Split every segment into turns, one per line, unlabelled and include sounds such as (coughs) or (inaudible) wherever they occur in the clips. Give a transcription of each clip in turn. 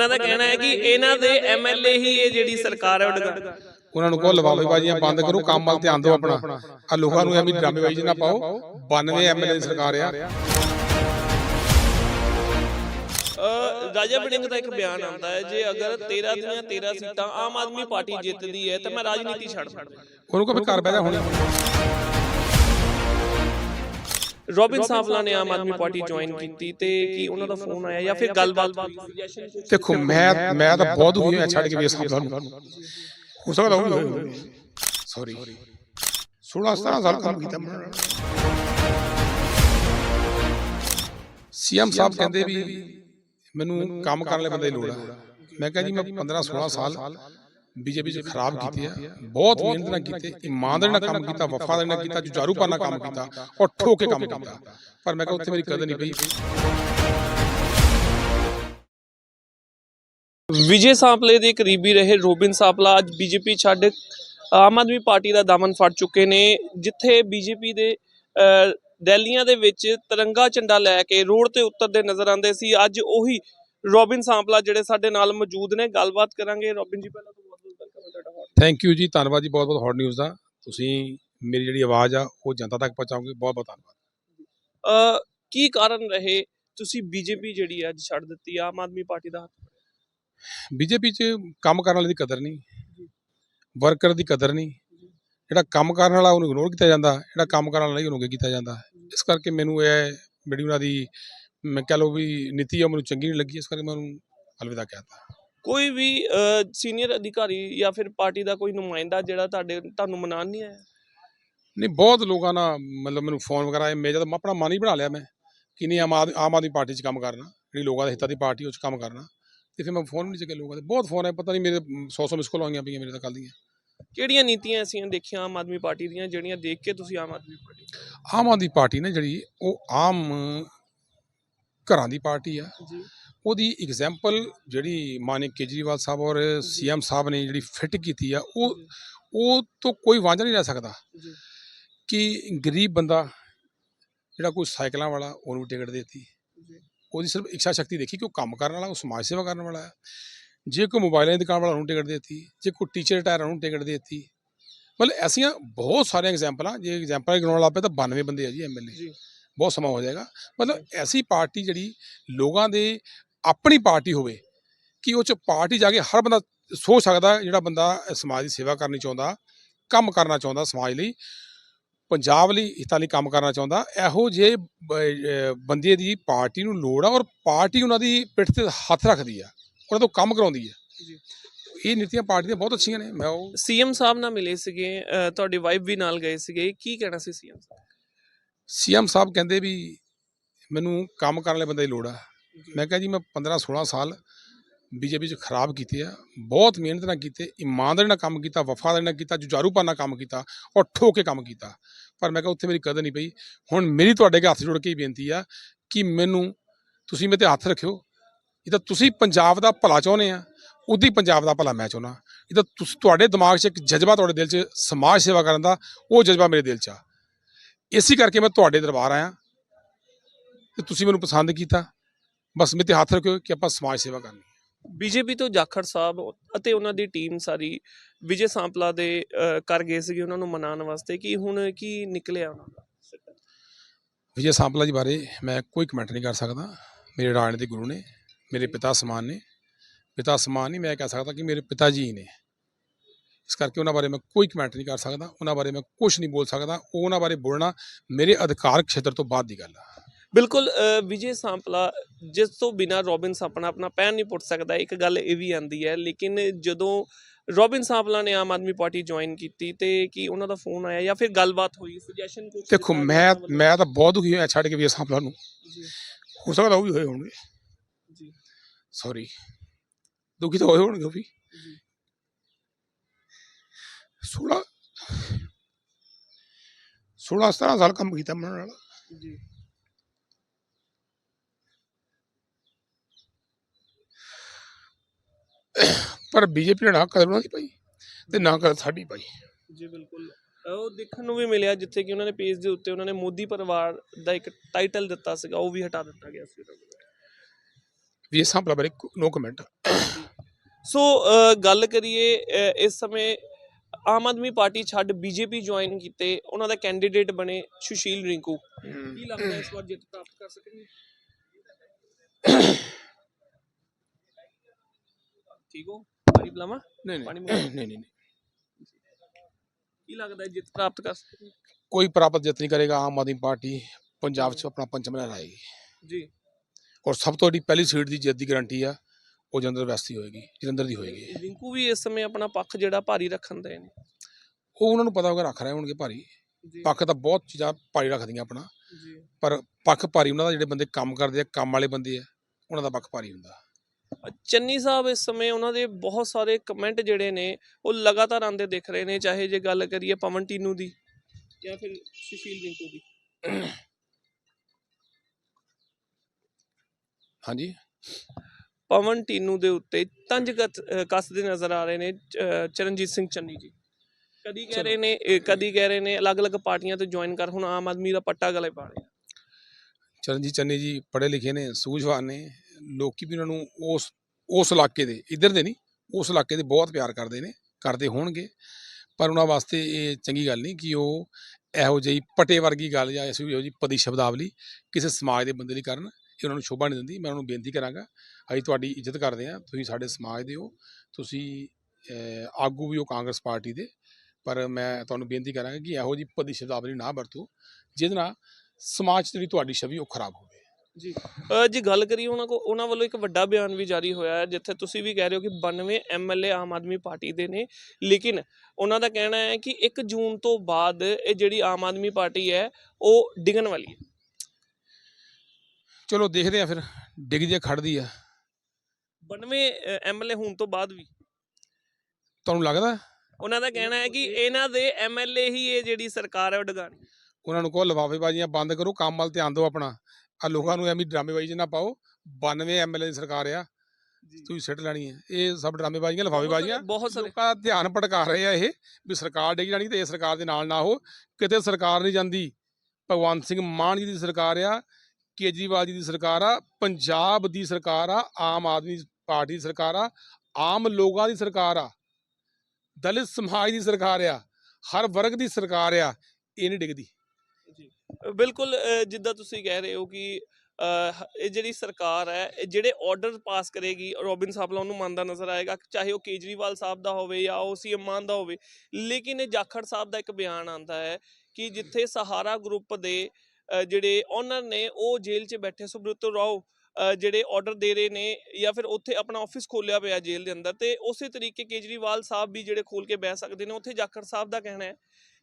ਉਹਨਾਂ ਦਾ ਕਹਿਣਾ ਹੈ ਕਿ ਇਹਨਾਂ ਦੇ ਐਮਐਲਏ ਹੀ ਇਹ ਜਿਹੜੀ ਸਰਕਾਰ ਹੈ ਉਹ ਡਗਾ
ਉਹਨਾਂ ਨੂੰ ਕਹੋ ਲਵਾਵੇਬਾਜ਼ੀਆਂ ਬੰਦ ਕਰੋ ਕੰਮ ਵੱਲ ਧਿਆਨ ਦਿਓ ਆਪਣਾ। ਆ ਲੋਕਾਂ ਨੂੰ ਐਵੇਂ ਡਰਾਮੇਬਾਜ਼ੀ ਨਾ ਪਾਓ। 92 ਐਮਐਲਏ ਦੀ ਸਰਕਾਰ ਆ।
ਰਾਜਾ ਵੜਿੰਗ ਦਾ ਇੱਕ ਬਿਆਨ ਆਉਂਦਾ ਹੈ ਜੇ ਅਗਰ 13 ਦੀਆਂ 13 ਸੀਟਾਂ ਆਮ ਆਦਮੀ ਪਾਰਟੀ ਜਿੱਤਦੀ ਹੈ ਤਾਂ ਮੈਂ ਰਾਜਨੀਤੀ ਛੱਡ ਸਕਦਾ।
ਉਹਨੂੰ ਕਹੋ ਘਰ ਬਹਿ ਜਾ ਹੁਣ।
ਰੋਬਿਨ ਸਾਵਲਾ ਨੇ ਆਮ ਆਦਮੀ ਪਾਰਟੀ ਜੁਆਇਨ ਕੀਤੀ ਤੇ ਕੀ ਉਹਨਾਂ ਦਾ ਫੋਨ ਆਇਆ ਜਾਂ ਫਿਰ ਗੱਲਬਾਤ ਹੋਈ?
ਦੇਖੋ ਮੈਂ ਮੈਂ ਤਾਂ ਬਹੁਤ ਦੁਖੀ ਹੋਇਆ ਛੱਡ ਕੇ ਵੇਸ ਸਾਹਿਬ ਨੂੰ ਹੋ ਸਕਦਾ ਉਹ ਸੌਰੀ 16 17 ਸਾਲ ਕੰਮ ਕੀਤਾ ਮੈਂ। ਸੀਐਮ ਸਾਹਿਬ ਕਹਿੰਦੇ ਵੀ ਮੈਨੂੰ ਕੰਮ ਕਰਨ ਵਾਲੇ ਬੰਦੇ ਦੀ ਲੋੜ ਆ। ਮੈਂ ਕਿਹਾ ਜੀ ਮੈਂ 15 16 ਸਾਲ ਬੀਜੇਪੀ ਚ ਖਰਾਬ ਕੀਤੇ ਆ ਬਹੁਤ ਮਿਹਨਤ ਨਾਲ ਕੀਤੇ ਇਮਾਨਦਾਰੀ ਨਾਲ ਕੰਮ ਕੀਤਾ ਵਫਾਦਾਰੀ ਨਾਲ ਕੀਤਾ ਜੁਝਾਰੂਪਨ ਨਾਲ ਕੰਮ ਕੀਤਾ। ਔਰ ਠੋਕ ਕੇ ਕੰਮ ਕੀਤਾ। ਪਰ ਮੈਂ ਕਿਹਾ ਉੱਥੇ ਮੇਰੀ ਕਦਰ ਨਹੀਂ ਪਈ।
ਵਿਜੇ ਸਾਂਪਲੇ ਦੇ ਕਰੀਬੀ ਰਹੇ ਰੋਬਿਨ ਸਾਂਪਲਾ ਅੱਜ ਬੀਜੇਪੀ ਛੱਡ ਆਮ ਆਦਮੀ ਪਾਰਟੀ ਦਾ ਦਾਮਨ ਫੜ ਚੁੱਕੇ ਨੇ ਜਿੱਥੇ ਬੀਜੇਪੀ ਦੇ ਅਹ, ਰੈਲੀਆਂ ਦੇ ਵਿੱਚ ਤਿਰੰਗਾ ਝੰਡਾ ਲੈ ਕੇ ਰੋਡ ਤੇ ਉਤਰਦੇ ਨਜ਼ਰ ਆਉਂਦੇ ਸੀ। ਅੱਜ ਉਹੀ ਰੋਬਿਨ ਸਾਂਪਲਾ ਜਿਹੜੇ ਸਾਡੇ ਨਾਲ ਮੌਜੂਦ ਨੇ ਗੱਲਬਾਤ ਕਰਾਂਗੇ। ਰੋਬਿਨ ਜੀ ਪਹਿਲਾਂ ਤਾਂ ਬਹੁਤ ਬਹੁਤ ਵੈਲਕਮ ਹੈ ਤੁਹਾਡਾ
ਥੈਂਕ ਯੂ ਜੀ ਧੰਨਵਾਦ ਜੀ ਬਹੁਤ ਬਹੁਤ ਹੌਟ ਨਿਊਜ਼ ਦਾ। ਤੁਸੀਂ ਮੇਰੀ ਜਿਹੜੀ ਆਵਾਜ਼ ਆ ਉਹ ਜਨਤਾ ਤੱਕ ਪਹੁੰਚਾਓਗੇ ਬਹੁਤ ਬਹੁਤ ਧੰਨਵਾਦ।
ਅਹ, ਕੀ ਕਾਰਨ ਰਹੇ? ਤੁਸੀਂ ਬੀਜੇਪੀ ਜਿਹੜੀ ਅੱਜ ਛੱਡ ਦਿੱਤੀ ਆਮ ਆਦਮੀ ਪਾਰਟੀ ਦਾ ਹੱਥ
ਬੀਜੇਪੀ 'ਚ ਕੰਮ ਕਰਨ ਵਾਲੇ ਦੀ ਕਦਰ ਨਹੀਂ ਵਰਕਰ ਦੀ ਕਦਰ ਨਹੀਂ। ਜਿਹੜਾ ਕੰਮ ਕਰਨ ਵਾਲਾ ਉਹਨੂੰ ਇਗਨੋਰ ਕੀਤਾ ਜਾਂਦਾ ਜਿਹੜਾ ਕੰਮ ਕਰਨ ਵਾਲਾ ਨਹੀਂ ਉਹਨੂੰ ਕੀਤਾ ਜਾਂਦਾ। ਇਸ ਕਰਕੇ ਮੈਨੂੰ ਇਹ ਜਿਹੜੀ ਉਹਨਾਂ ਦੀ ਮੈਂ ਕਹ ਲਓ ਵੀ ਨੀਤੀ ਆ ਮੈਨੂੰ ਚੰਗੀ ਨਹੀਂ ਲੱਗੀ ਇਸ ਕਰਕੇ ਮੈਂ ਉਹਨੂੰ ਅਲਵਿਦਾ ਕਹਿਤਾ।
ਕੋਈ ਵੀ ਸੀਨੀਅਰ ਅਧਿਕਾਰੀ ਜਾਂ ਫਿਰ ਪਾਰਟੀ ਦਾ ਕੋਈ ਨੁਮਾਇੰਦਾ ਜਿਹੜਾ ਤੁਹਾਡੇ ਤੁਹਾਨੂੰ ਮਨਾਨ ਨਹੀਂ ਆਇਆ?
ਨਹੀਂ ਬਹੁਤ ਲੋਕਾਂ ਨਾਲ ਮਤਲਬ ਮੈਨੂੰ ਫੋਨ ਵਗੈਰਾ ਆਏ ਮੈਂ ਜਦ ਆਪਣਾ ਮਨ ਹੀ ਬਣਾ ਲਿਆ ਮੈਂ ਕਿ ਨਹੀਂ ਆਮ ਆਦ- ਆਮ ਆਦਮੀ ਪਾਰਟੀ 'ਚ ਕੰਮ ਕਰਨਾ ਜਿਹੜੀ ਲੋਕਾਂ ਦੇ ਹਿੱਤਾਂ ਦੀ ਪਾਰਟੀ ਉਹ 'ਚ ਕੰਮ ਕਰਨਾ। ਤੇ ਫਿਰ ਮੈਂ ਫੋਨ ਵੀ ਨਹੀਂ ਚੱਕਿਆ ਲੋਕਾਂ ਦੇ ਬਹੁਤ ਫੋਨ ਆਏ ਪਤਾ ਨਹੀਂ ਮੇਰੇ 100 100 ਮਿਸ ਕਾਲ ਆਈਆਂ ਪਈਆਂ ਮੇਰੇ ਤਾਂ ਕੱਲ ਦੀਆਂ।
ਕਿਹੜੀਆਂ ਨੀਤੀਆਂ ਐਸੀਆਂ ਦੇਖੀਆਂ ਆਮ ਆਦਮੀ ਪਾਰਟੀ ਦੀਆਂ ਜਿਹੜੀਆਂ ਦੇਖ ਕੇ ਤੁਸੀਂ ਆਮ ਆਦਮੀ ਪਾਰਟੀ
ਆਮ ਆਦਮੀ ਪਾਰਟੀ ਨੇ ਜਿਹੜੀ ਉਹ ਆਮ ਘਰਾਂ ਦੀ ਪਾਰਟੀ ਆ।
ਜੀ।
ਉਹਦੀ ਐਗਜ਼ਾਮਪਲ ਜਿਹੜੀ ਮਾਨਿਕ ਕੇਜਰੀਵਾਲ ਸਾਹਿਬ ਔਰ ਸੀਐਮ ਸਾਹਿਬ ਨੇ ਜਿਹੜੀ ਫਿੱਟ ਕੀਤੀ ਆ ਉਹ ਉਹ ਤੋਂ ਕੋਈ ਵਾਂਝਾ ਨਹੀਂ ਰਹਿ ਸਕਦਾ। ਕਿ ਗਰੀਬ ਬੰਦਾ ਜਿਹੜਾ ਕੋਈ ਸਾਈਕਲਾਂ ਵਾਲਾ ਉਹਨੂੰ ਟਿਕਟ ਦੇਤੀ। ਉਹਦੀ ਸਿਰਫ ਇੱਛਾ ਸ਼ਕਤੀ ਦੇਖੀ ਕਿ ਉਹ ਕੰਮ ਕਰਨ ਵਾਲਾ ਉਹ ਸਮਾਜ ਸੇਵਾ ਕਰਨ ਵਾਲਾ ਹੈ। ਜੇ ਕੋਈ ਮੋਬਾਈਲਾਂ ਦੀ ਦੁਕਾਨ ਵਾਲਾ ਉਹਨੂੰ ਟਿਕਟ ਦੇਤੀ ਜੇ ਕੋਈ ਟੀਚਰ ਰਿਟਾਇਰ ਉਹਨੂੰ ਟਿਕਟ ਦੇਤੀ। ਮਤਲਬ ਐਸੀਆਂ ਬਹੁਤ ਸਾਰੀਆਂ ਐਗਜ਼ਾਮਪਲਾਂ ਜੇ ਐਗਜ਼ਾਮਪਲ ਗਿਣਾਉਣ ਲੱਗ ਪਏ ਤਾਂ 92 ਬੰਦੇ ਆ ਜੀ ਐਮਐਲਏ ਬਹੁਤ ਸਮਾਂ ਹੋ ਜਾਏਗਾ। ਮਤਲਬ ਐਸੀ ਪਾਰਟੀ ਜਿਹੜੀ ਲੋਕਾਂ ਦੇ ਆਪਣੀ ਪਾਰਟੀ ਹੋਵੇ ਕਿ ਉਹ ਚ ਪਾਰਟੀ ਜਾ ਕੇ ਹਰ ਬੰਦਾ ਸੋਚ ਸਕਦਾ ਜਿਹੜਾ ਬੰਦਾ ਸਮਾਜ ਦੀ ਸੇਵਾ ਕਰਨੀ ਚਾਹੁੰਦਾ ਕੰਮ ਕਰਨਾ ਚਾਹੁੰਦਾ ਸਮਾਜ ਲਈ ਪੰਜਾਬ ਲਈ ਹਿੱਤਾਂ ਲਈ ਕੰਮ ਕਰਨਾ ਚਾਹੁੰਦਾ ਇਹੋ ਅਹ ਬੰਦੇ ਦੀ ਪਾਰਟੀ ਨੂੰ ਲੋੜ ਆ ਔਰ ਪਾਰਟੀ ਉਹਨਾਂ ਦੀ ਪਿੱਠ ਤੇ ਹੱਥ ਰੱਖਦੀ ਆ ਉਹਨਾਂ ਤੋਂ ਕੰਮ ਕਰਾਉਂਦੀ ਆ
ਜੀ।
ਇਹ ਨੀਤੀਆਂ ਪਾਰਟੀ ਦੀਆਂ ਬਹੁਤ ਅੱਛੀਆਂ ਨੇ ਮੈਂ ਉਹ
ਸੀਐਮ ਸਾਹਿਬ ਨਾਲ ਮਿਲੇ ਸੀਗੇ ਤੁਹਾਡੀ ਵਾਈਫ ਵੀ ਨਾਲ ਗਏ ਸੀਗੇ ਕੀ ਕਹਿਣਾ ਸੀ ਸੀਐਮ ਸਾਹਿਬ
ਸੀਐਮ ਸਾਹਿਬ ਕਹਿੰਦੇ ਵੀ ਮੈਨੂੰ ਕੰਮ ਕਰਨ ਵਾਲੇ ਬੰਦੇ ਦੀ ਲੋੜ ਆ ਮੈਂ ਕਿਹਾ ਜੀ, ਮੈਂ 15 16 ਸਾਲ ਬੀਜੇਪੀ ਚ ਖਰਾਬ ਕੀਤੇ ਆ, ਬਹੁਤ ਮਿਹਨਤ ਨਾਲ ਕੀਤੇ, ਇਮਾਨਦਾਰੀ ਨਾਲ ਕੰਮ ਕੀਤਾ, ਵਫਾਦਾਰੀ ਨਾਲ ਕੀਤਾ, ਜੁਝਾਰੂਪਨ ਨਾਲ ਕੰਮ ਕੀਤਾ ਔਰ ਠੋਕ ਕੇ ਕੰਮ ਕੀਤਾ। ਪਰ ਮੈਂ ਕਿਹਾ ਉੱਥੇ ਮੇਰੀ ਕਦਰ ਨਹੀਂ ਪਈ। ਹੁਣ ਮੇਰੀ ਤੁਹਾਡੇ ਅੱਗੇ ਹੱਥ ਜੋੜ ਕੇ ਹੀ ਬੇਨਤੀ ਆ ਕਿ ਮੈਨੂੰ ਤੁਸੀਂ ਮੇਰੇ ਤੇ ਹੱਥ ਰੱਖਿਓ। ਇਹ ਤਾਂ ਤੁਸੀਂ ਪੰਜਾਬ ਦਾ ਭਲਾ ਚਾਹੁੰਦੇ ਆ, ਉਦੀ ਪੰਜਾਬ ਦਾ ਭਲਾ ਮੈਂ ਚਾਹੁੰਦਾ। ਇਹ ਤਾਂ ਤੁਹਾਡੇ ਦਿਮਾਗ 'ਚ ਇੱਕ ਜਜ਼ਬਾ ਤੁਹਾਡੇ ਦਿਲ 'ਚ, ਸਮਾਜ ਸੇਵਾ ਕਰਨ ਦਾ ਉਹ ਜਜ਼ਬਾ ਮੇਰੇ ਦਿਲ 'ਚ ਆ। ਇਸੇ ਕਰਕੇ ਮੈਂ ਤੁਹਾਡੇ ਦਰਬਾਰ ਆਇਆ ਤੇ ਤੁਸੀਂ ਮੈਨੂੰ ਪਸੰਦ ਕੀਤਾ। ਬਸ ਮੇਰੇ ਤੇ ਹੱਥ ਰੱਖਿਓ ਕਿ ਆਪਾਂ ਸਮਾਜ ਸੇਵਾ ਕਰਨੀ ਹੈ।
ਬੀਜੇਪੀ ਤੋਂ ਜਾਖੜ ਸਾਹਿਬ ਅਤੇ ਉਹਨਾਂ ਦੀ ਟੀਮ ਸਾਰੀ ਵਿਜੇ ਸਾਂਪਲਾ ਦੇ ਕਰ ਗਏ ਸੀਗੇ ਉਹਨਾਂ ਨੂੰ ਮਨਾਉਣ ਵਾਸਤੇ। ਕਿ ਹੁਣ ਕੀ ਨਿਕਲਿਆ ਉਹਨਾਂ ਦਾ?
ਵਿਜੇ ਸਾਂਪਲਾ ਜੀ ਬਾਰੇ ਮੈਂ ਕੋਈ ਕਮੈਂਟ ਨਹੀਂ ਕਰ ਸਕਦਾ। ਮੇਰੇ ਰਾਜਨੀਤਿਕ ਗੁਰੂ ਨੇ ਮੇਰੇ ਪਿਤਾ ਸਮਾਨ ਨੇ। ਪਿਤਾ ਸਮਾਨ ਨਹੀਂ ਮੈਂ ਕਹਿ ਸਕਦਾ ਕਿ ਮੇਰੇ ਪਿਤਾ ਜੀ ਨੇ। ਇਸ ਕਰਕੇ ਉਹਨਾਂ ਬਾਰੇ ਮੈਂ ਕੋਈ ਕਮੈਂਟ ਨਹੀਂ ਕਰ ਸਕਦਾ। ਉਹਨਾਂ ਬਾਰੇ ਮੈਂ ਕੁਝ ਨਹੀਂ ਬੋਲ ਸਕਦਾ। ਉਹ ਉਹਨਾਂ ਬਾਰੇ ਬੋਲਣਾ ਮੇਰੇ ਅਧਿਕਾਰ ਖੇਤਰ ਤੋਂ ਬਾਅਦ ਦੀ ਗੱਲ ਆ।
ਬਿਲਕੁਲ ਵਿਜੇ ਸਾਂਪਲਾ ਜਿਸ ਤੋਂ ਬਿਨਾ ਰੋਬਿਨ ਸਾਂਪਲਾ ਆਪਣਾ ਪੈਰ ਨਹੀਂ ਪੁੱਟ ਸਕਦਾ ਇੱਕ ਗੱਲ ਇਹ ਵੀ ਆਂਦੀ ਹੈ ਲੇਕਿਨ ਜਦੋਂ ਰੋਬਿਨ ਸਾਂਪਲਾ ਨੇ ਆਮ ਆਦਮੀ ਪਾਰਟੀ ਜੁਆਇਨ ਕੀਤੀ ਤੇ ਕੀ ਉਹਨਾਂ ਦਾ ਫੋਨ ਆਇਆ ਜਾਂ ਫਿਰ ਗੱਲਬਾਤ ਹੋਈ ਸੁਜੈਸ਼ਨ ਕੁਝ
ਦੇਖੋ ਮੈਂ ਮੈਂ ਤਾਂ ਬਹੁਤ ਦੁਖੀ ਹੋਇਆ ਛੱਡ ਕੇ ਵਿਜੇ ਸਾਂਪਲਾ ਨੂੰ। ਹੋ ਸਕਦਾ ਉਹ ਵੀ ਹੋਏ ਹੋਣਗੇ।
ਜੀ।
ਸੌਰੀ ਦੁਖੀ ਤਾਂ ਹੋਏ ਹੋਣਗੇ ਉਹ ਵੀ।
ਜੀ।
16 16 17 ਸਾਲ ਕੰਮ ਕੀਤਾ ਮੈਂ ਉਹਨਾਂ ਨਾਲ।
ਜੀ।
ਪਰ ਬੀਜੇਪੀ ਨੇ ਨਾ ਕਦਰ ਉਹਨਾਂ ਦੀ ਪਾਈ ਤੇ ਨਾ ਕਦਰ ਸਾਡੀ ਪਾਈ।
ਜੀ ਬਿਲਕੁਲ। ਉਹ ਦੇਖਣ ਨੂੰ ਵੀ ਮਿਲਿਆ ਜਿੱਥੇ ਕਿ ਉਹਨਾਂ ਨੇ ਪੇਜ ਦੇ ਉੱਤੇ ਉਹਨਾਂ ਨੇ ਮੋਦੀ ਪਰਿਵਾਰ ਦਾ ਇੱਕ ਟਾਈਟਲ ਦਿੱਤਾ ਸੀਗਾ ਉਹ ਵੀ ਹਟਾ ਦਿੱਤਾ ਗਿਆ ਸੀ।
ਵੀ ਸਾਂਪਲਾ ਬਾਰੇ ਨੋ ਕਮੈਂਟ।
ਸੋ ਗੱਲ ਕਰੀਏ ਇਸ ਸਮੇਂ ਆਮ ਆਦਮੀ ਪਾਰਟੀ ਛੱਡ ਬੀਜੇਪੀ ਜੁਆਇਨ ਕੀਤੇ ਉਹਨਾਂ ਦਾ ਕੈਂਡੀਡੇਟ ਬਣੇ ਸੁਸ਼ੀਲ ਰਿੰਕੂ। ਕੀ ਲੱਗਦਾ ਇਸ ਵਾਰ ਜਿੱਤ ਪ੍ਰਾਪਤ ਕਰ ਸਕਣਗੇ? ਠੀਕ ਹੋ? ਪਾਣੀ ਪਿਲਾਵਾਂ?
ਨਹੀਂ ਨਹੀਂ।
ਪਾਣੀ (coughs)
ਨਹੀਂ ਨਹੀਂ ਨਹੀਂ।
ਕੀ ਲੱਗਦਾ ਹੈ ਜਿੱਤ ਪ੍ਰਾਪਤ ਕਰ ਸਕਣਗੇ
ਕੋਈ ਪ੍ਰਾਪਤ ਜਿੱਤ ਨਹੀਂ ਕਰੇਗਾ ਆਮ ਆਦਮੀ ਪਾਰਟੀ ਪੰਜਾਬ 'ਚ ਆਪਣਾ ਪੰਚਮ ਲਹਿਰਾਏਗੀ
ਜੀ।
ਔਰ ਸਭ ਤੋਂ ਵੱਡੀ ਪਹਿਲੀ ਸੀਟ ਦੀ ਜਿੱਤ ਦੀ ਗਾਰੰਟੀ ਆ ਉਹ ਜਲੰਧਰ ਵੈਸਟ ਦੀ ਹੋਏਗੀ ਜਲੰਧਰ ਦੀ ਹੋਏਗੀ।
ਰਿੰਕੂ ਵੀ ਇਸ ਸਮੇਂ ਆਪਣਾ ਪੱਖ ਜਿਹੜਾ ਭਾਰੀ ਰੱਖਣ ਦੇ ਨੇ।
ਉਹ ਉਹਨਾਂ ਨੂੰ ਪਤਾ ਹੋਗਾ ਰੱਖ ਰਹੇ ਹੋਣਗੇ ਭਾਰੀ।
ਜੀ।
ਪੱਖ ਤਾਂ ਬਹੁਤ ਚੀਜ਼ਾਂ ਭਾਰੀ ਰੱਖਦੀਆਂ ਆਪਣਾ।
ਜੀ।
ਪਰ ਪੱਖ ਭਾਰੀ ਉਹਨਾਂ ਦਾ ਜਿਹੜੇ ਬੰਦੇ ਕੰਮ ਕਰਦੇ ਆ ਕੰਮ ਵਾਲੇ ਬੰਦੇ ਆ ਉਹਨਾਂ ਦਾ ਪੱਖ ਭਾਰੀ ਹੁੰਦਾ।
ਚੰਨੀ ਸਾਹਿਬ ਇਸ ਸਮੇਂ ਉਹਨਾਂ ਦੇ ਬਹੁਤ ਸਾਰੇ ਕਮੈਂਟ ਜਿਹੜੇ ਨੇ ਉਹ ਲਗਾਤਾਰ ਆਂਦੇ ਦਿਖ ਰਹੇ ਨੇ ਚਾਹੇ ਜੇ ਗੱਲ ਕਰੀਏ ਪਵਨ ਟੀਨੂ ਦੀ ਜਾਂ ਫਿਰ ਸੁਸ਼ੀਲ ਰਿੰਕੂ ਦੀ
ਹਾਂਜੀ
ਪਵਨ ਟੀਨੂ ਦੇ ਉੱਤੇ ਤੰਜ ਕੱਸਦੇ ਨਜ਼ਰ ਆ ਰਹੇ ਨੇ ਚਰਨਜੀਤ ਸਿੰਘ ਚੰਨੀ ਜੀ ਕਦੀ ਕਹਿ। ਰਹੇ ਨੇ ਕਦੀ ਕਹਿ ਰਹੇ ਨੇ ਅਲੱਗ-ਅਲੱਗ ਪਾਰਟੀਆਂ ਤੋਂ ਜੁਆਇਨ ਕਰ ਹੁਣ ਆਮ ਆਦਮੀ ਦਾ ਪੱਟਾ ਗਲੇ ਪਾ ਰਹੇ।
ਚਰਨਜੀਤ ਚੰਨੀ ਜੀ ਪੜ੍ਹੇ ਲਿਖੇ ਨੇ ਸੂਝਵਾਨ ਨੇ ਲੋਕੀ ਵੀ ਉਹਨਾਂ ਨੂੰ ਉਸ ਉਸ ਇਲਾਕੇ ਦੇ, ਇੱਧਰ ਦੇ ਨਹੀਂ, ਉਸ ਇਲਾਕੇ ਦੇ ਬਹੁਤ ਪਿਆਰ ਕਰਦੇ ਨੇ, ਕਰਦੇ ਹੋਣਗੇ। ਪਰ ਉਹਨਾਂ ਵਾਸਤੇ ਇਹ ਚੰਗੀ ਗੱਲ ਨਹੀਂ ਕਿ ਉਹ ਇਹੋ ਜਿਹੀ ਪਟੇ ਵਰਗੀ ਗੱਲ ਜਾਂ ਇਸ ਇਹੋ ਜਿਹੀ ਪਦੀ ਸ਼ਬਦਾਵਲੀ ਕਿਸੇ ਸਮਾਜ ਦੇ ਬੰਦੇ ਲਈ ਕਰਨ, ਇਹ ਉਹਨਾਂ ਨੂੰ ਸ਼ੋਭਾ ਨਹੀਂ ਦਿੰਦੀ। ਮੈਂ ਉਹਨਾਂ ਨੂੰ ਬੇਨਤੀ ਕਰਾਂਗਾ, ਅਸੀਂ ਤੁਹਾਡੀ ਇੱਜ਼ਤ ਕਰਦੇ ਹਾਂ, ਤੁਸੀਂ ਸਾਡੇ ਸਮਾਜ ਦੇ ਹੋ, ਤੁਸੀਂ ਆਗੂ ਵੀ ਹੋ ਕਾਂਗਰਸ ਪਾਰਟੀ ਦੇ। ਪਰ ਮੈਂ ਤੁਹਾਨੂੰ ਬੇਨਤੀ ਕਰਾਂਗਾ ਕਿ ਇਹੋ ਜਿਹੀ ਪਦੀ ਸ਼ਬਦਾਵਲੀ ਨਾ ਵਰਤੋ, ਜਿਹਦੇ ਨਾਲ ਸਮਾਜ 'ਚ ਜਿਹੜੀ ਤੁਹਾਡੀ ਛਵੀ ਉਹ ਖਰਾਬ ਹੋਵੇ।
ਜੀ। ਜੀ ਗੱਲ ਕਰੀਏ ਉਹਨਾਂ ਕੋ ਉਹਨਾਂ ਵੱਲੋਂ ਇੱਕ ਵੱਡਾ ਬਿਆਨ ਵੀ ਜਾਰੀ ਹੋਇਆ ਹੈ ਜਿੱਥੇ ਤੁਸੀਂ ਵੀ ਕਹਿ ਰਹੇ ਹੋ ਕਿ 92 ਐਮਐਲਏ ਆਮ ਆਦਮੀ ਪਾਰਟੀ ਦੇ ਨੇ। ਲੇਕਿਨ ਉਹਨਾਂ ਦਾ ਕਹਿਣਾ ਹੈ ਕਿ 1 ਜੂਨ ਤੋਂ ਬਾਅਦ ਇਹ ਜਿਹੜੀ ਆਮ ਆਦਮੀ ਪਾਰਟੀ ਹੈ ਉਹ ਡਿੱਗਣ ਵਾਲੀ ਹੈ।
ਚਲੋ ਦੇਖਦੇ ਆ ਫਿਰ। ਡਿੱਗਦੀ ਆ ਖੜਦੀ ਆ
92 ਐਮਐਲਏ ਹੋਣ ਤੋਂ ਬਾਅਦ ਵੀ।
ਤੁਹਾਨੂੰ ਲੱਗਦਾ
ਉਹਨਾਂ ਦਾ ਕਹਿਣਾ ਹੈ ਕਿ ਇਹਨਾਂ ਦੇ ਐਮਐਲਏ ਹੀ ਇਹ ਜਿਹੜੀ ਸਰਕਾਰ ਹੈ ਉਹ ਡਗਾਣੀ।
ਉਹਨਾਂ ਨੂੰ ਕਹੋ ਲਫਾਫੇਬਾਜ਼ੀਆਂ ਬੰਦ ਕਰੋ ਕੰਮ ਵੱਲ ਧਿਆਨ ਦਿਓ ਆਪਣਾ। ਆ ਲੋਕਾਂ ਨੂੰ ਐਵੇਂ ਡਰਾਮੇਬਾਜ਼ੀ 'ਚ ਨਾ ਪਾਓ 92 ਐਮਐਲਏ ਦੀ ਸਰਕਾਰ ਆ ਤੁਸੀਂ ਸਿੱਟ ਲੈਣੀ ਹੈ। ਇਹ ਸਭ ਡਰਾਮੇਬਾਜ਼ੀਆਂ ਲਫਾਫੇਬਾਜ਼ੀਆਂ
ਬਹੁਤ ਸਾਰੇ।
ਲੋਕਾਂ ਦਾ ਧਿਆਨ ਭਟਕਾ ਰਹੇ ਆ ਇਹ ਵੀ ਸਰਕਾਰ ਡਿੱਗ ਜਾਣੀ ਤੇ ਇਹ ਸਰਕਾਰ ਦੇ ਨਾਲ ਨਾ ਹੋ। ਕਿਤੇ ਸਰਕਾਰ ਨਹੀਂ ਜਾਂਦੀ ਭਗਵੰਤ ਸਿੰਘ ਮਾਨ ਜੀ ਦੀ ਸਰਕਾਰ ਆ ਕੇਜਰੀਵਾਲ ਜੀ ਦੀ ਸਰਕਾਰ ਆ ਪੰਜਾਬ ਦੀ ਸਰਕਾਰ ਆ ਆਮ ਆਦਮੀ ਪਾਰਟੀ ਦੀ ਸਰਕਾਰ ਆ ਆਮ ਲੋਕਾਂ ਦੀ ਸਰਕਾਰ ਆ। ਦਲਿਤ ਸਮਾਜ ਦੀ ਸਰਕਾਰ ਆ ਹਰ ਵਰਗ ਦੀ ਸਰਕਾਰ ਆ ਇਹ ਨਹੀਂ ਡਿੱਗਦੀ।
ਬਿਲਕੁਲ ਜਿੱਦਾਂ ਤੁਸੀਂ ਕਹਿ ਰਹੇ ਹੋ ਕਿ ਇਹ ਜਿਹੜੀ ਸਰਕਾਰ ਹੈ, ਇਹ ਜਿਹੜੇ ਆਰਡਰ ਪਾਸ ਕਰੇਗੀ, ਰੋਬਿਨ ਸਾਬਲਾ ਉਹਨੂੰ ਮੰਨਦਾ ਨਜ਼ਰ ਆਏਗਾ, ਚਾਹੇ ਉਹ ਕੇਜਰੀਵਾਲ ਸਾਹਿਬ ਦਾ ਹੋਵੇ ਜਾਂ ਉਹ ਸੀਐਮ ਮਾਨ ਦਾ ਹੋਵੇ, ਲੇਕਿਨ ਇਹ ਜਾਖੜ ਸਾਹਿਬ ਦਾ ਇੱਕ ਬਿਆਨ ਆਂਦਾ ਹੈ ਕਿ ਜਿੱਥੇ ਸਹਾਰਾ ਗਰੁੱਪ ਦੇ ਜਿਹੜੇ ਓਨਰ ਨੇ ਉਹ ਜੇਲ੍ਹ 'ਚ ਬੈਠੇ ਸੁਬ੍ਰਤ ਰਾਓ ਜਿਹੜੇ ਆਰਡਰ ਦੇ ਰਹੇ ਨੇ ਜਾਂ ਫਿਰ ਉੱਥੇ ਆਪਣਾ ਆਫਿਸ ਖੋਲਿਆ ਪਿਆ ਜੇਲ੍ਹ ਦੇ ਅੰਦਰ, ਤੇ ਉਸੇ ਤਰੀਕੇ ਕੇਜਰੀਵਾਲ ਸਾਹਿਬ ਵੀ ਜਿਹੜੇ ਖੋਲ ਕੇ ਬਹਿ ਸਕਦੇ ਨੇ, ਉੱਥੇ ਜਾਖੜ ਸਾਹਿਬ ਦਾ ਕਹਿਣਾ ਹੈ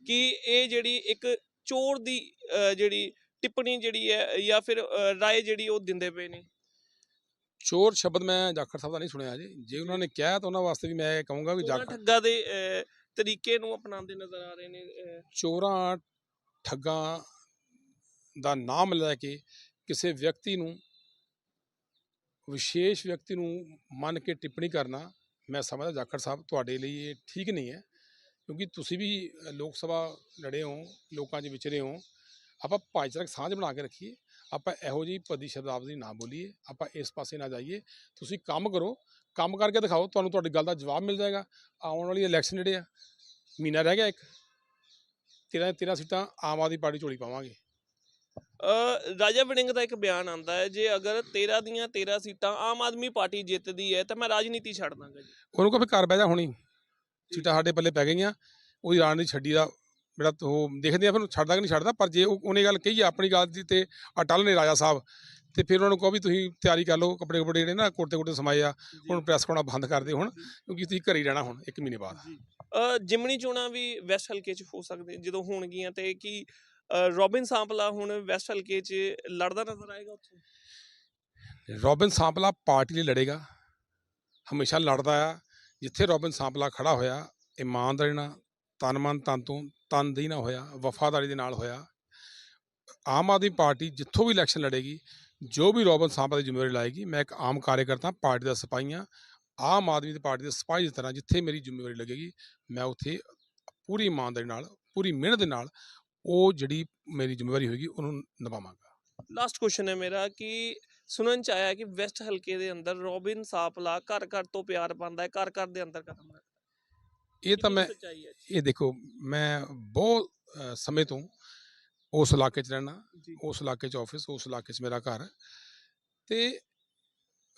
ਕਿ ਇਹ ਜਿਹੜੀ ਇੱਕ ਚੋਰ ਦੀ ਜਿਹੜੀ ਟਿੱਪਣੀ ਜਿਹੜੀ ਹੈ ਜਾਂ ਫਿਰ ਰਾਏ ਜਿਹੜੀ ਉਹ ਦਿੰਦੇ ਪਏ ਨੇ?
ਚੋਰ ਸ਼ਬਦ ਮੈਂ ਜਾਖੜ ਸਾਹਿਬ ਦਾ ਨਹੀਂ ਸੁਣਿਆ ਜੀ ਜੇ ਉਹਨਾਂ ਨੇ ਕਿਹਾ ਤਾਂ ਉਹਨਾਂ ਵਾਸਤੇ ਵੀ ਮੈਂ ਇਹ ਕਹੂੰਗਾ ਵੀ
ਚੋਰਾਂ
ਜਾਖੜ
ਠੱਗਾ ਦੇ ਤਰੀਕੇ ਨੂੰ ਅਪਣਾਉਂਦੇ ਨਜ਼ਰ ਆ ਰਹੇ ਨੇ
ਚੋਰਾਂ ਠੱਗਾਂ ਦਾ ਨਾਮ ਲੈ ਕੇ ਕਿਸੇ ਵਿਅਕਤੀ ਨੂੰ ਵਿਸ਼ੇਸ਼ ਵਿਅਕਤੀ ਨੂੰ ਮੰਨ ਕੇ ਟਿੱਪਣੀ ਕਰਨਾ ਮੈਂ ਸਮਝਦਾ ਜਾਖੜ ਸਾਹਿਬ ਤੁਹਾਡੇ ਲਈ ਇਹ ਠੀਕ ਨਹੀਂ ਹੈ। ਕਿਉਂਕਿ ਤੁਸੀਂ ਵੀ ਲੋਕ ਸਭਾ ਲੜੇ ਹੋ ਲੋਕਾਂ 'ਚ ਵਿਚਰੇ ਹੋ ਆਪਾਂ ਭਾਈਚਾਰਕ ਸਾਂਝ ਬਣਾ ਕੇ ਰੱਖੀਏ ਆਪਾਂ ਇਹੋ ਜਿਹੀ ਪਦੀ ਸ਼ਬਦਾਵਲੀ ਨਾ ਬੋਲੀਏ ਆਪਾਂ ਇਸ ਪਾਸੇ ਨਾ ਜਾਈਏ ਤੁਸੀਂ ਕੰਮ ਕਰੋ ਕੰਮ ਕਰਕੇ ਦਿਖਾਓ ਤੁਹਾਨੂੰ ਤੁਹਾਡੀ ਗੱਲ ਦਾ ਜਵਾਬ ਮਿਲ ਜਾਏਗਾ ਆਉਣ ਵਾਲੀ ਇਲੈਕਸ਼ਨ ਜਿਹੜੇ ਆ ਮਹੀਨਾ ਰਹਿ ਗਿਆ ਇੱਕ ਤੇਰਾਂ ਤੇਰਾਂ ਸੀਟਾਂ ਆਮ ਆਦਮੀ ਪਾਰਟੀ ਝੋਲੀ ਪਾਵਾਂਗੇ।
ਅ, ਰਾਜਾ ਵੜਿੰਗ ਦਾ ਇੱਕ ਬਿਆਨ ਆਂਦਾ ਹੈ ਜੇ ਅਗਰ 13 ਦੀਆਂ 13 ਸੀਟਾਂ ਆਮ ਆਦਮੀ ਪਾਰਟੀ ਜਿੱਤਦੀ ਹੈ ਤਾਂ ਮੈਂ ਰਾਜਨੀਤੀ ਛੱਡ ਦਾਂਗਾ ਜੀ।
ਉਹਨੂੰ ਕਹੋ ਘਰ ਬਹਿ ਜਾ ਹੁਣੀ। ਸੀਟਾਂ ਸਾਡੇ ਪੱਲੇ ਪੈ ਗਈਆਂ ਉਹਦੀ ਰਾਜਨੀਤੀ ਛੱਡੀ ਦਾ ਜਿਹੜਾ ਉਹ ਦੇਖਦੇ ਆ ਫਿਰ ਛੱਡਦਾ ਕਿ ਨਹੀਂ ਛੱਡਦਾ ਪਰ ਜੇ ਉਹ- ਉਹਨੇ ਗੱਲ ਕਹੀ ਆਪਣੀ ਗੱਲ ਦੀ ਤੇ ਅਟਲ ਨੇ ਰਾਜਾ ਸਾਹਿਬ ਤੇ ਫਿਰ ਉਹਨਾਂ ਨੂੰ ਕਹੋ ਵੀ ਤੁਸੀਂ ਤਿਆਰੀ ਕਰ ਲਓ ਕੱਪੜੇ ਕੁਪੜੇ ਜਿਹੜੇ ਨਾ ਕੁੜਤੇ ਕੁੜਤੇ ਸਮਾਏ ਆ ਹੁਣ ਪ੍ਰੈਸ ਕਰਾਉਣਾ ਬੰਦ ਕਰ ਦਿਓ ਹੁਣ ਕਿਉਂਕਿ ਤੁਸੀਂ ਘਰੇ ਹੀ ਰਹਿਣਾ ਹੁਣ ਇੱਕ ਮਹੀਨੇ ਬਾਅਦ।
ਜਿਮਣੀ ਚੋਣਾਂ ਵੀ ਵੈਸਟ ਹਲਕੇ 'ਚ ਹੋ ਸਕਦੇ ਜਦੋਂ ਹੋਣਗੀਆਂ ਤੇ ਕੀ ਰੋਬਿਨ ਸਾਂਪਲਾ ਹੁਣ ਵੈਸਟ ਹਲਕੇ 'ਚ ਲੜਦਾ ਨਜ਼ਰ ਆਏਗਾ ਉੱਥੋਂ?
ਰੋਬਿਨ ਸਾਂਪਲਾ ਪਾਰਟੀ ਲਈ ਲੜੇਗਾ ਹਮੇਸ਼ਾ ਲੜਦਾ ਆ ਜਿੱਥੇ ਰੋਬਿਨ ਸਾਂਪਲਾ ਖੜਾ ਹੋਇਆ, ਇਮਾਨਦਾਰੀ ਨਾਲ ਤਨ ਮਨ ਤਨ ਤੋਂ ਤਨਦੇਹੀ ਨਾਲ ਹੋਇਆ, ਵਫਾਦਾਰੀ ਦੇ ਨਾਲ ਹੋਇਆ, ਆਮ ਆਦਮੀ ਪਾਰਟੀ ਜਿੱਥੋਂ ਵੀ ਇਲੈਕਸ਼ਨ ਲੜੇਗੀ, ਜੋ ਵੀ ਰੋਬਿਨ ਸਾਂਪਲਾ ਦੀ ਜ਼ਿੰਮੇਵਾਰੀ ਲਾਏਗੀ, ਮੈਂ ਇੱਕ ਆਮ ਕਾਰਜਕਰਤਾ, ਪਾਰਟੀ ਦਾ ਸਿਪਾਹੀਆਂ ਆਮ ਆਦਮੀ ਦੀ ਪਾਰਟੀ ਦੇ ਸਿਪਾਹੀ ਦੀ ਤਰ੍ਹਾਂ ਜਿੱਥੇ ਮੇਰੀ ਜ਼ਿੰਮੇਵਾਰੀ ਲੱਗੇਗੀ, ਮੈਂ ਉੱਥੇ ਪੂਰੀ ਇਮਾਨਦਾਰੀ ਨਾਲ, ਪੂਰੀ ਮਿਹਨਤ ਦੇ ਨਾਲ ਉਹ ਜਿਹੜੀ ਮੇਰੀ ਜ਼ਿੰਮੇਵਾਰੀ ਹੋਏਗੀ, ਉਹਨੂੰ ਨਿਭਾਵਾਂਗਾ।
ਲਾਸਟ ਕੁਐਸਚਨ ਹੈ ਮੇਰਾ ਕਿ ਸੁਣਨ ਚ ਆਇਆ ਕਿ ਵੈਸਟ ਹਲਕੇ ਦੇ ਅੰਦਰ ਰੋਬਿਨ ਸਾਪਲਾ ਘਰ ਘਰ ਤੋਂ ਪਿਆਰ ਪਾਉਂਦਾ ਹੈ ਘਰ ਘਰ ਦੇ ਅੰਦਰ ਕਦਮ ਰੱਖਦਾ ਹੈ।
ਇਹ ਤਾਂ ਮੈਂ
ਕਿੰਨੀ ਸੱਚਾਈ ਹੈ
ਇਹ ਦੇਖੋ ਮੈਂ ਬਹੁਤ ਅ, ਸਮੇਂ ਤੋਂ ਉਸ ਇਲਾਕੇ 'ਚ ਰਹਿਣਾ
ਜੀ।
ਉਸ ਇਲਾਕੇ 'ਚ ਆਫਿਸ ਉਸ ਇਲਾਕੇ 'ਚ ਮੇਰਾ ਘਰ ਤੇ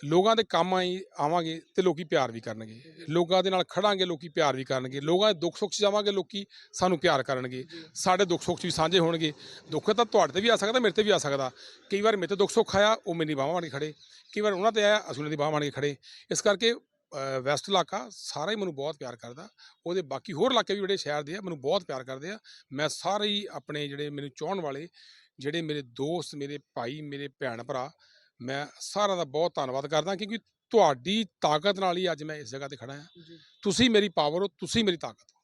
ਲੋਕਾਂ ਦੇ ਕੰਮ ਆਈ ਆਵਾਂਗੇ ਤੇ ਲੋਕੀ ਪਿਆਰ ਵੀ ਕਰਨਗੇ। ਲੋਕਾਂ ਦੇ ਨਾਲ ਖੜਾਂਗੇ ਲੋਕੀ ਪਿਆਰ ਵੀ ਕਰਨਗੇ। ਲੋਕਾਂ ਦੇ ਦੁੱਖ ਸੁੱਖ 'ਚ ਜਾਵਾਂਗੇ ਲੋਕੀ ਸਾਨੂੰ ਪਿਆਰ ਕਰਨਗੇ। ਸਾਡੇ ਦੁੱਖ ਸੁੱਖ 'ਚ ਵੀ ਸਾਂਝੇ ਹੋਣਗੇ। ਦੁੱਖ ਤਾਂ ਤੁਹਾਡੇ ਤੇ ਵੀ ਆ ਸਕਦਾ ਮੇਰੇ ਤੇ ਵੀ ਆ ਸਕਦਾ। ਕਈ ਵਾਰ ਮੇਰੇ ਤੇ ਦੁੱਖ ਸੁੱਖ ਆਇਆ ਉਹ ਮੇਰੀ ਬਾਹਾਂ ਬਣ ਕੇ ਖੜੇ। ਕਈ ਵਾਰ ਉਹਨਾਂ ਤੇ ਆਇਆ ਅਸੀਂ ਉਹਨਾਂ ਦੀ ਬਾਹਾਂ ਬਣ ਕੇ ਖੜੇ। ਇਸ ਕਰਕੇ ਵੈਸਟ ਇਲਾਕਾ ਸਾਰਾ ਹੀ ਮੈਨੂੰ ਬਹੁਤ ਪਿਆਰ ਕਰਦਾ। ਉਹਦੇ ਬਾਕੀ ਹੋਰ ਇਲਾਕੇ ਵੀ ਜਿਹੜੇ ਸ਼ਹਿਰ ਦੇ ਆ ਮੈਨੂੰ ਬਹੁਤ ਪਿਆਰ ਕਰਦੇ ਆ। ਮੈਂ ਸਾਰੇ ਹੀ ਆਪਣੇ ਜਿਹੜੇ ਮੈਨੂੰ ਚਾਹਣ ਵਾਲੇ ਜਿਹੜੇ ਮੇਰੇ ਦੋਸਤ ਮੇਰੇ ਭਾਈ ਮੇਰੇ ਭੈਣ ਭਰਾ ਮੈਂ ਸਾਰਿਆਂ ਦਾ ਬਹੁਤ ਧੰਨਵਾਦ ਕਰਦਾ ਕਿਉਂਕਿ ਤੁਹਾਡੀ ਤਾਕਤ ਨਾਲ ਹੀ ਅੱਜ ਮੈਂ ਇਸ ਜਗ੍ਹਾ ਤੇ ਖੜਾ ਹਾਂ। ਤੁਸੀਂ ਮੇਰੀ ਪਾਵਰ ਹੋ ਤੁਸੀਂ ਮੇਰੀ ਤਾਕਤ ਹੋ।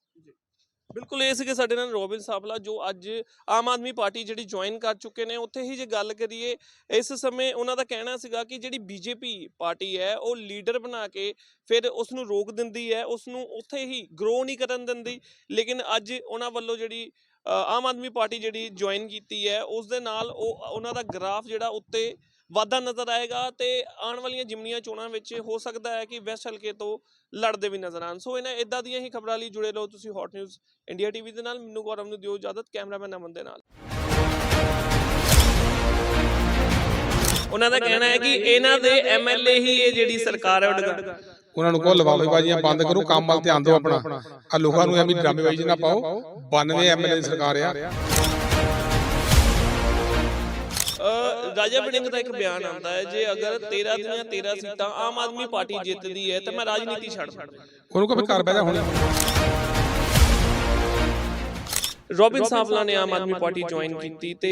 ਬਿਲਕੁਲ ਇਹ ਸੀਗੇ ਸਾਡੇ ਨਾਲ ਰੋਬਿਨ ਸਾਪਲਾ ਜੋ ਅੱਜ ਆਮ ਆਦਮੀ ਪਾਰਟੀ ਜਿਹੜੀ ਜੁਆਇਨ ਕਰ ਚੁੱਕੇ ਨੇ ਉੱਥੇ ਹੀ ਜੇ ਗੱਲ ਕਰੀਏ ਇਸ ਸਮੇਂ ਉਹਨਾਂ ਦਾ ਕਹਿਣਾ ਸੀਗਾ ਕਿ ਜਿਹੜੀ ਬੀਜੇਪੀ ਪਾਰਟੀ ਹੈ ਉਹ ਲੀਡਰ ਬਣਾ ਕੇ ਫਿਰ ਉਸ ਨੂੰ ਰੋਕ ਦਿੰਦੀ ਹੈ ਉਸ ਨੂੰ ਉੱਥੇ ਹੀ ਗਰੋ ਨਹੀਂ ਕਰਨ ਦਿੰਦੀ। ਲੇਕਿਨ ਅੱਜ ਉਹਨਾਂ ਵੱਲੋਂ ਜਿਹੜੀ ਆਮ ਆਦਮੀ ਪਾਰਟੀ ਜਿਹੜੀ ਜੁਆਇਨ ਕੀਤੀ ਹੈ ਉਸ ਦੇ ਨਾਲ ਉਹ ਉਹਨਾਂ ਦਾ ਗ੍ਰਾਫ ਜਿਹੜਾ ਉੱਤੇ ਵਾਧਾ ਨਜ਼ਰ ਆਏਗਾ ਤੇ ਆਉਣ ਵਾਲੀਆਂ ਜਿਮਨੀਆਂ ਚੋਣਾਂ ਵਿੱਚ ਹੋ ਸਕਦਾ ਹੈ ਕਿ ਵੈਸਟ ਹਲਕੇ ਤੋਂ ਲੜਦੇ ਵੀ ਨਜ਼ਰ ਆਉਣ। ਸੋ ਇਹਨਾਂ ਇਦਾਂ ਦੀਆਂ ਹੀ ਖਬਰਾਂ ਲਈ ਜੁੜੇ ਰਹੋ ਤੁਸੀਂ ਹੌਟ ਨਿਊਜ਼ ਇੰਡੀਆ ਟੀਵੀ ਦੇ ਨਾਲ। ਮੈਨੂੰ ਗੌਰਵ ਨੂੰ ਦਿਓ ਇਜਾਜ਼ਤ ਕੈਮਰਾਮੈਨ ਅਮਨ ਦੇ ਨਾਲ। ਉਹਨਾਂ ਦਾ ਕਹਿਣਾ ਹੈ ਕਿ ਇਹਨਾਂ ਦੇ ਐਮਐਲਏ ਹੀ ਇਹ ਜਿਹੜੀ ਸਰਕਾਰ ਹੈ ਉਹ ਡਗਾ
ਉਹਨਾਂ ਨੂੰ ਕਹੋ ਲਵਾਵੇਬਾਜ਼ੀਆਂ ਬੰਦ ਕਰੋ ਕੰਮ ਵੱਲ ਧਿਆਨ ਦਿਓ ਆਪਣਾ। ਆ ਲੋਕਾਂ ਨੂੰ ਐਵੇਂ ਡਰਾਮੇਬਾਜ਼ੀ ਨਾ ਪਾਓ। 92 ਐਮਐਲਏ ਦੀ ਸਰਕਾਰ ਆ।
ਰਾਜਾ ਵੜਿੰਗ ਦਾ ਇੱਕ ਬਿਆਨ ਆਉਂਦਾ ਹੈ ਜੇ ਅਗਰ 13 ਦੀਆਂ 13 ਸੀਟਾਂ ਆਮ ਆਦਮੀ ਪਾਰਟੀ ਜਿੱਤਦੀ ਹੈ ਤਾਂ ਮੈਂ ਰਾਜਨੀਤੀ ਛੱਡ ਸਕਦਾ
ਉਹਨੂੰ ਕਹੋ ਘਰ ਬਹਿ ਜਾ ਹੁਣ।
ਰੋਬਿਨ ਸਾਵਲਾ ਨੇ ਆਮ ਆਦਮੀ ਪਾਰਟੀ ਜੁਆਇਨ ਕੀਤੀ ਤੇ